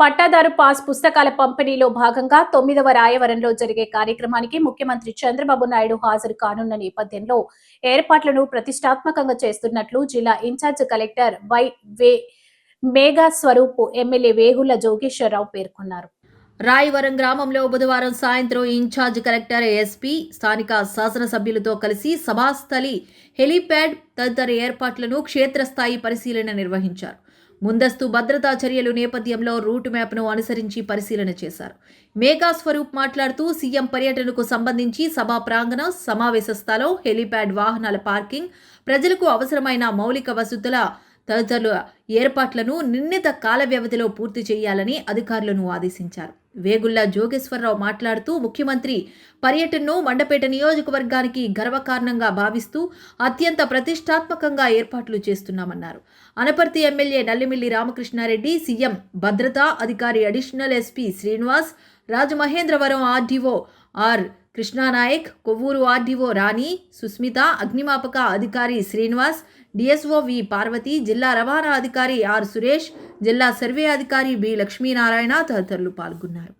పట్టాదారు పాస్ పుస్తకాల పంపిణీలో భాగంగా తొమ్మిదవ రాయవరంలో జరిగే కార్యక్రమానికి ముఖ్యమంత్రి చంద్రబాబు నాయుడు హాజరు కానున్న నేపథ్యంలో ఏర్పాట్లను ప్రతిష్టాత్మకంగా చేస్తున్నట్లు జిల్లా ఇన్ఛార్జ్ కలెక్టర్ వై వే మేఘా స్వరూప్ ఎమ్మెల్యే వేగుల జోగేశ్వరరావు పేర్కొన్నారు. రాయవరం గ్రామంలో బుధవారం సాయంత్రం ఇన్ఛార్జ్ కలెక్టర్ ఎస్పీ స్థానిక శాసనసభ్యులతో కలిసి సభాస్థలి హెలీప్యాడ్ తదితర ఏర్పాట్లను క్షేత్రస్థాయి పరిశీలన నిర్వహించారు. ముందస్తు భద్రతా చర్యలు నేపథ్యంలో రూట్ మ్యాప్ను అనుసరించి పరిశీలన చేశారు. మేఘా స్వరూప్ మాట్లాడుతూ సీఎం పర్యటనకు సంబంధించి సభా ప్రాంగణ సమావేశ స్థలం హెలీప్యాడ్ వాహనాల పార్కింగ్ ప్రజలకు అవసరమైన మౌలిక వసతుల తదితరుల ఏర్పాట్లను నిర్ణీత కాల వ్యవధిలో పూర్తి చేయాలని అధికారులను ఆదేశించారు. వేగుళ్ళ జోగేశ్వరరావు మాట్లాడుతూ ముఖ్యమంత్రి పర్యటనను మండపేట నియోజకవర్గానికి గర్వకారణంగా భావిస్తూ అత్యంత ప్రతిష్టాత్మకంగా ఏర్పాట్లు చేస్తున్నామన్నారు. అనపర్తి ఎమ్మెల్యే నల్లిమిల్లి రామకృష్ణారెడ్డి సీఎం భద్రతా అధికారి additional SP Srinivas Rajamahendravaram RDO R Krishnanayak Kovvuru RDO Rani Susmitha అగ్నిమాపక అధికారి శ్రీనివాస్ డిఎస్ఓ వి పార్వతి జిల్లా రవాణా అధికారి ఆర్ సురేష్ జిల్లా సర్వే అధికారి బి లక్ష్మీనారాయణ తదితరులు పాల్గొన్నారు.